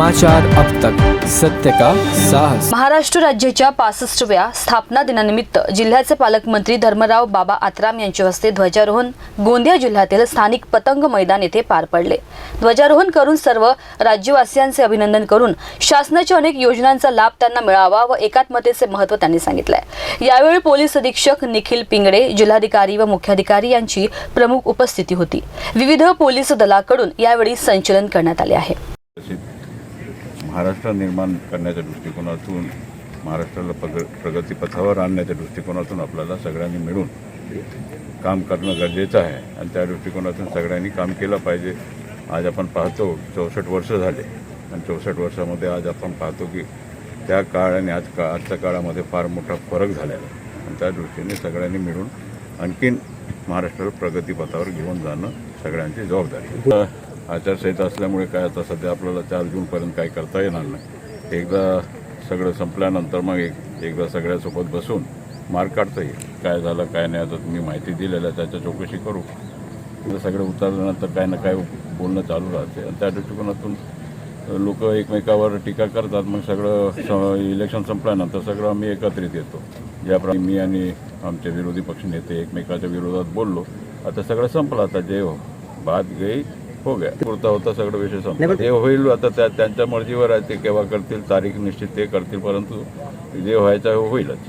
समाचार अब तक। सत्य का साहस। महाराष्ट्र राज्याच्या पासष्टव्या स्थापना दिनानिमित्त जिल्ह्याचे पालकमंत्री धर्मराव बाबा आत्राम यांच्या हस्ते ध्वजारोहण गोंदिया जिल्ह्यातील स्थानिक पतंग मैदान येथे पार पडले. ध्वजारोहण करून सर्व राज्यवासियांचे अभिनंदन करून शासनाच्या अनेक योजनांचा लाभ त्यांना मिळावा व एकात्मतेचे महत्त्व त्यांनी सांगितलंय. यावेळी पोलीस अधीक्षक निखिल पिंगडे जिल्हाधिकारी व मुख्याधिकारी यांची प्रमुख उपस्थिती होती. विविध पोलीस दलाकडून यावेळी संचलन करण्यात आले आहे. महाराष्ट्र निर्माण करण्याच्या दृष्टिकोनातून महाराष्ट्राला पग प्रगतीपथावर आणण्याच्या दृष्टिकोनातून आपल्याला सगळ्यांनी मिळून काम करणं गरजेचं आहे. आणि त्या दृष्टिकोनातून सगळ्यांनी काम केलं पाहिजे. आज आपण पाहतो चौसष्ट वर्ष झाले. आणि चौसष्ट वर्षामध्ये आज आपण पाहतो की त्या काळ आणि आज का आजच्या काळामध्ये फार मोठा फरक झालेला आहे. आणि त्या दृष्टीने सगळ्यांनी मिळून आणखीन महाराष्ट्राला प्रगतीपथावर घेऊन जाणं सगळ्यांची जबाबदारी आचारसंहिता असल्यामुळे काय आता सध्या आपल्याला चार जूनपर्यंत काही करता येणार नाही. एकदा सगळं संपल्यानंतर मग एक एकदा सगळ्यासोबत बसून मार्क काढता येईल. काय झालं काय नाही आता तुम्ही माहिती दिलेलं आहे त्याच्या चौकशी करू. सगळं उतरल्यानंतर काय ना काय बोलणं चालू राहते. आणि त्या दृष्टिकोनातून लोक एकमेकावर टीका करतात. मग सगळं स- इलेक्शन संपल्यानंतर सगळं आम्ही एकत्रित येतो. ज्याप्रमाणे मी आणि आमचे विरोधी पक्षनेते एकमेकाच्या विरोधात बोललो. आता सगळं संपलं. आता जे हो- बात गई हो गया. पुरता होता सगळं विषय संपला. ते होईल आता त्या त्यांच्या मर्जीवर आहे ते केव्हा करतील तारीख निश्चित ते करतील परंतु जे व्हायचं होईलच.